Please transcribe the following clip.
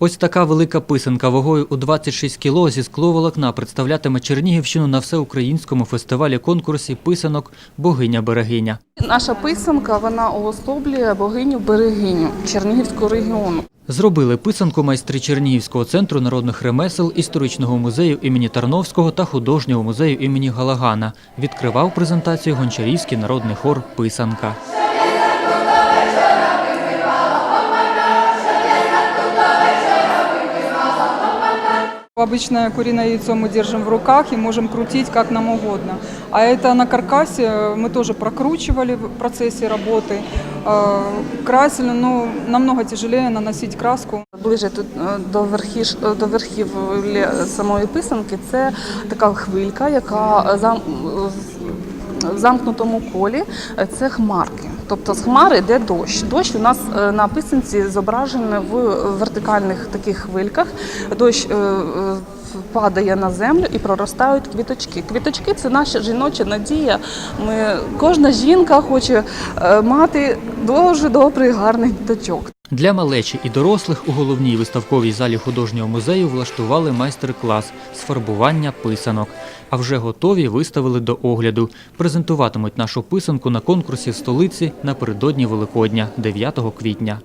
Ось така велика писанка вагою у 26 кіло зі скловолокна представлятиме Чернігівщину на всеукраїнському фестивалі конкурсі писанок Богиня-берегиня. Наша писанка вона уособлює богиню берегиню Чернігівського регіону. Зробили писанку майстри Чернігівського центру народних ремесел, історичного музею імені Тарновського та художнього музею імені Галагана. Відкривав презентацію гончарівський народний хор Писанка. Обычное куриное яйцо мы держим в руках и можем крутить как нам угодно. А это на каркасе мы тоже прокручивали в процессе работы, э, красили, но намного тяжелее наносить краску. Ближе тут е, до верхів, до верхів лє- самої писанки це така хвилька, яка е, зам, в замкнутому колі е, це хмарки. Тобто з хмари йде дощ. Дощ у нас е, на писанці зображений в вертикальних таких хвильках. Дощ е, падає на землю і проростають квіточки. Квіточки це наша жіноча надія. Ми, кожна жінка хоче е, мати дуже добрий, гарний діточок. Для малечі і дорослих у головній виставковій залі художнього музею влаштували майстер-клас з фарбування писанок. А вже готові виставили до огляду. Презентуватимуть нашу писанку на конкурсі в столиці напередодні Великодня, 9 квітня.